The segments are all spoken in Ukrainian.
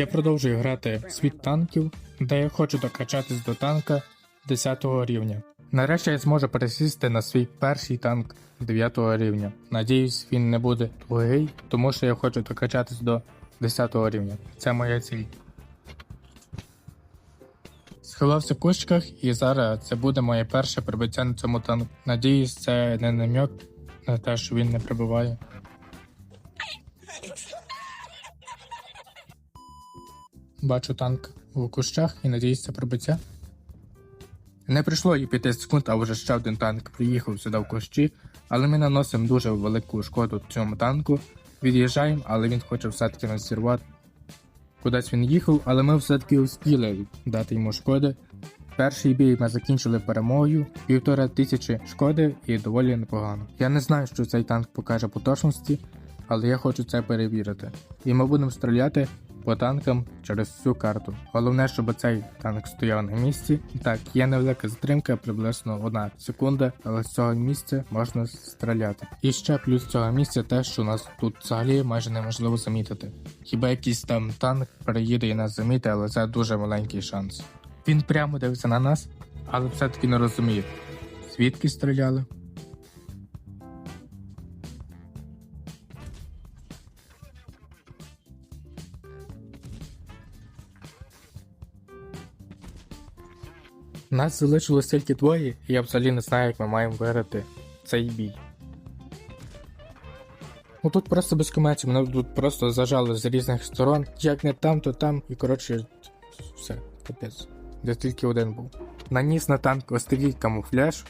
Я продовжую грати в світ танків, де я хочу докачатись до танка 10 рівня. Нарешті я зможу пересісти на свій перший танк 9 рівня. Надіюсь, він не буде тугий, тому що я хочу докачатись до 10 рівня. Це моя ціль. Сховався в кущиках, і зараз це буде моє перше прибиття на цьому танку. Надіюсь, це не намек на те, що він не прибуває. Бачу танк у кущах і надіюсь, це. Не прийшло і 5 секунд, а вже ще один танк приїхав сюди в кущі, але ми наносимо дуже велику шкоду цьому танку. Від'їжджаємо, але він хоче все-таки нас зірвати. Кудись він їхав, але ми все-таки успіли дати йому шкоди. Перший бій ми закінчили перемогою, півтора тисячі шкоди і доволі непогано. Я не знаю, що цей танк покаже по точності, але я хочу це перевірити. І ми будемо стріляти по танкам через всю карту. Головне, щоб цей танк стояв на місці. Так, є невелика затримка, приблизно одна секунда, але з цього місця можна стріляти. І ще плюс цього місця те, що нас тут взагалі майже неможливо замітити. Хіба якийсь там танк переїде і нас замітить, але це дуже маленький шанс. Він прямо дивиться на нас, але все-таки не розуміє, звідки стріляли. Нас залишилось тільки двоє, і я взагалі не знаю, як ми маємо виграти цей бій. Ну тут просто без коментів, мене тут просто зажали з різних сторон. Як не там, то там, і коротше, все, капець. Де тільки один був. Наніс на танк ось такий камуфляж,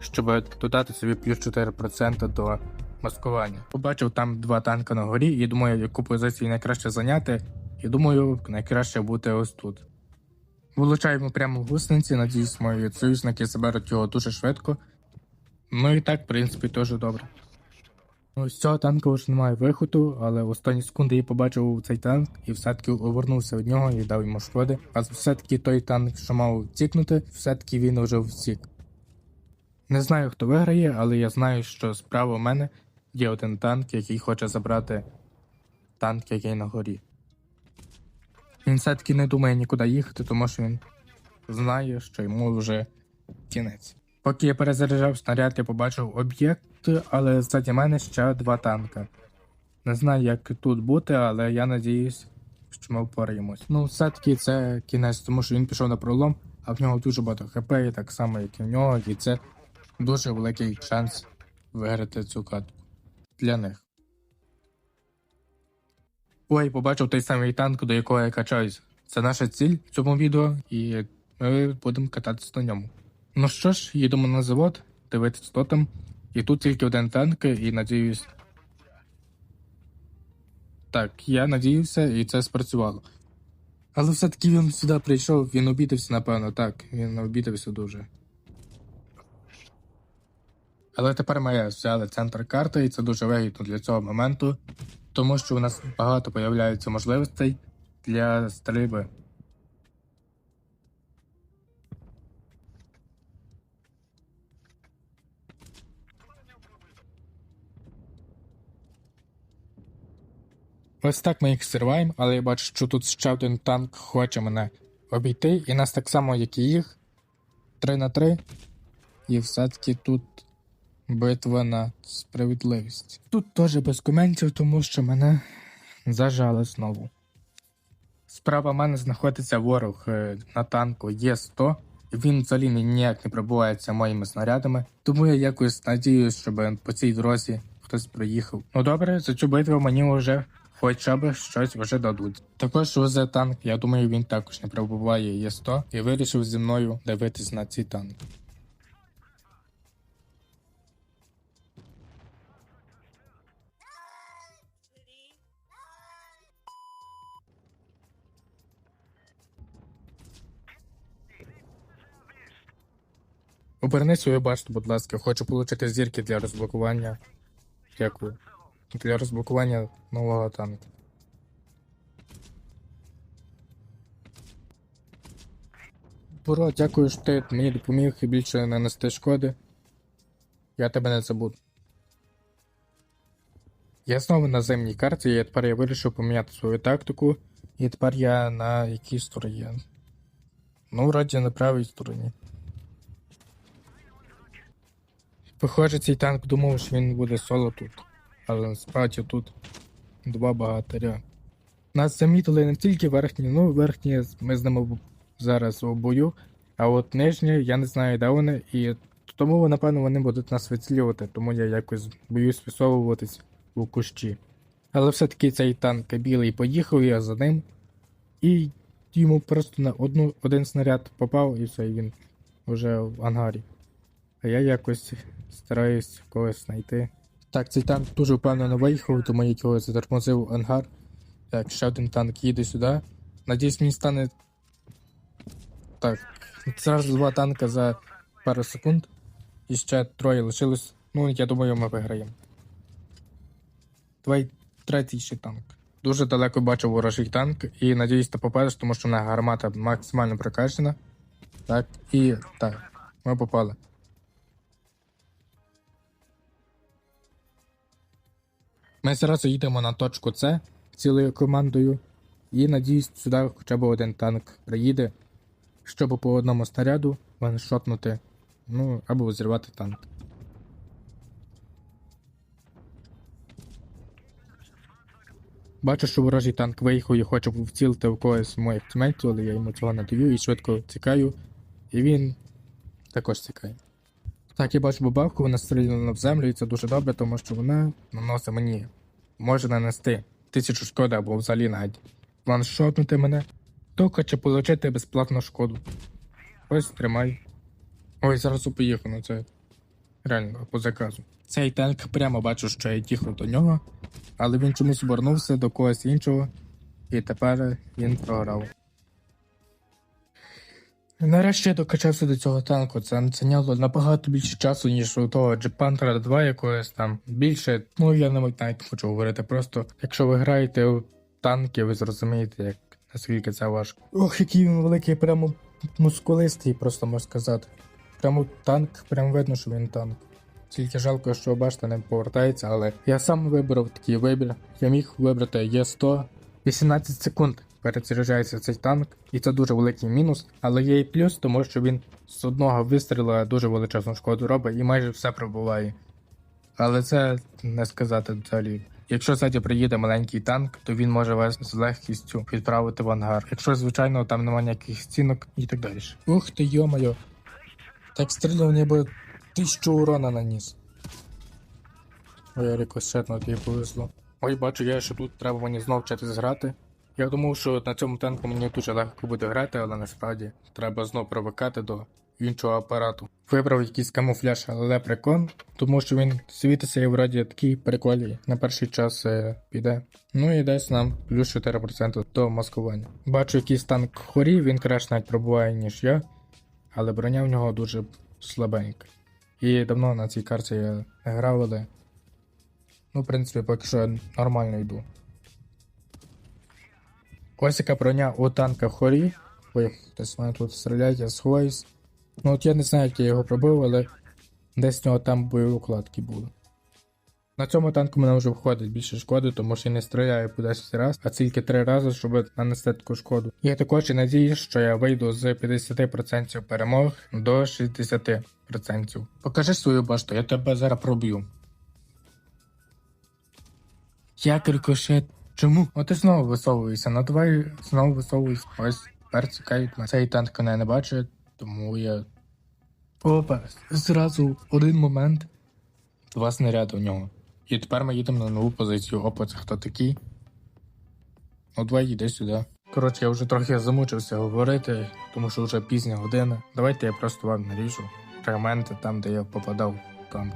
щоб додати собі плюс 4% до маскування. Побачив там два танка на горі, і думаю, яку позицію найкраще зайняти, і думаю, найкраще бути ось тут. Вилучаємо прямо в гусениці, надіюсь, мої союзники заберуть його дуже швидко. Ну і так, в принципі, теж добре. Ну, з цього танка вже немає виходу, але в останні секунди я побачив цей танк і все-таки повернувся від нього і дав йому шкоди. А все-таки той танк, що мав втікнути, все-таки він вже втік. Не знаю, хто виграє, але я знаю, що справа у мене є один танк, який хоче забрати танк, який на горі. Він все-таки не думає нікуди їхати, тому що він знає, що йому вже кінець. Поки я перезаряджав снаряд, я побачив об'єкт, але ззаді мене ще два танка. Не знаю, як тут бути, але я надіюсь, що ми впораємось. Ну, все-таки це кінець, тому що він пішов на пролом, а в нього дуже багато хп, і так само, як і в нього, і це дуже великий шанс виграти цю катку для них. Ой, побачив той самий танк, до якого я качаюсь. Це наша ціль в цьому відео, і ми будемо кататися на ньому. Ну що ж, їдемо на завод, дивитися, що там. І тут тільки один танк, і надіюсь. Так, я надіюся, і це спрацювало. Але все-таки він сюди прийшов, він обідався, напевно, так, він обідався дуже. Але тепер ми взяли центр карти, і це дуже вигідно для цього моменту, тому що у нас багато появляється можливостей для стрільби. Ось так ми їх зриваємо, але я бачу, що тут ще один танк хоче мене обійти, і нас так само, як і їх. 3 на 3. І все-таки тут битва на справедливість. Тут теж без коментів, тому що мене зажали знову. Справа в мене знаходиться ворог е, на танку Є100. Він взагалі ніяк не пробувається моїми снарядами, тому я якось надіюсь, щоб по цій дорозі хтось проїхав. Ну добре, за цю битву мені вже хоча б щось вже дадуть. Також ОЗ танк, я думаю, він також не пробуває Є100 і вирішив зі мною дивитись на цей танк. Оберни свою башту, будь ласка, хочу отримати зірки для розблокування. Дякую. Для розблокування нового танку. Буро, дякую, що ти мені допоміг і більше нанести шкоди. Я тебе не забуду. Я знову на земній карті, і тепер я вирішив поміняти свою тактику І тепер я на якій стороні? Ну, вроді на правій стороні. Похоже, цей танк думав, що він буде соло тут. Але насправді тут два багатиря. Нас замітили не тільки верхні, ну верхні ми з ними зараз у бою, а от нижні, я не знаю, де вони, і тому, напевно, вони будуть нас вицілювати, тому я якось боюсь висовуватись у кущі. Але все-таки цей танк білий поїхав, я за ним, і йому просто на одну, один снаряд попав, і все, він вже в ангарі. А я якось стараюсь когось знайти. Так, цей танк дуже впевнено виїхав, тому я його затормозив ангар. Так, ще один танк їде сюди. Надіюсь, мені стане. Так, зразу два танка за пару секунд. І ще троє лишилось. Ну, я думаю, ми виграємо. Давай третій ще танк. Дуже далеко бачив ворожий танк і надіюсь, ти попадеш, тому що в мене гармата максимально прокачана. Так, і так, ми попали. Ми зразу їдемо на точку С цілою командою. І надіюсь, сюди хоча б один танк приїде, щоб по одному снаряду ваншотнути, ну, або зірвати танк. Бачу, що ворожий танк виїхав і хоче вцілити в когось з моїх тімейтів, але я йому цього не даю і швидко тікаю. І він також тікає. Так, я бачу бабавку, вона стріляна в землю, і це дуже добре, тому що вона наносить мені, може нанести тисячу шкоди або взагалі навіть ваншотнути мене, то хоче отримати безплатну шкоду. Ось тримай. Ой, зараз поїхав, ну це реально по заказу. Цей танк прямо бачу, що я їхав до нього, але він чомусь обернувся до когось іншого, і тепер він програв. Нарешті я докачався до цього танку. Це зайняло набагато більше часу, ніж у того Джепантера 2 якогось там. Більше, ну я навіть навіть хочу говорити. Просто якщо ви граєте у танки, ви зрозумієте, як наскільки це важко. Ох, який він великий, прямо мускулистий, просто можна сказати. Прямо танк, прямо видно, що він танк. Тільки жалко, що башта не повертається, але я сам вибрав такий вибір. Я міг вибрати Є100 18 секунд перезаряджається цей танк, і це дуже великий мінус, але є і плюс, тому що він з одного вистріла дуже величезну шкоду робить і майже все пробуває. Але це не сказати взагалі. Якщо ззаді приїде маленький танк, то він може вас з легкістю відправити в ангар. Якщо, звичайно, там немає ніяких стінок і так далі. Ух ти, йомайо. Так стріляв ніби тисячу урона наніс. Ой, рикошетно тобі повезло. Ой, бачу, я ще тут треба мені знов вчитись грати. Я думав, що на цьому танку мені дуже легко буде грати, але насправді треба знов привикати до іншого апарату. Вибрав якийсь камуфляж, але прикон, тому що він світиться і вроді такий прикольний. На перший час е, піде. Ну і десь нам плюс 4% до маскування. Бачу якийсь танк хорі, він краще навіть пробуває, ніж я, але броня в нього дуже слабенька. І давно на цій карті я грав, але ну, в принципі, поки що нормально йду. Ось яка броня у танка хорі. Ой, хтось мене тут стріляє, я сховаюсь. Ну от я не знаю, як я його пробив, але десь в нього там бойові укладки були. На цьому танку мене вже входить більше шкоди, тому що я не стріляю по 10 разів, а тільки 3 рази, щоб нанести таку шкоду. Я також і надіюсь, що я вийду з 50% перемог до 60%. Покажи свою башту, я тебе зараз проб'ю. Як рикошет? Чому? О, ти знову висовуєшся, ну давай знову висовуйся. Ось тепер цікавить мене. Цей танк мене не бачить, тому я. Опа, зразу один момент. Два снаряди у нього. І тепер ми їдемо на нову позицію. Опа, це хто такий? Ну, давай йди сюди. Коротше, я вже трохи замучився говорити, тому що вже пізня година. Давайте я просто вам наріжу фрагменти там, де я попадав в танк.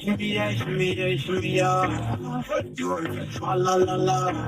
Julia, Julia, Julia. La la la.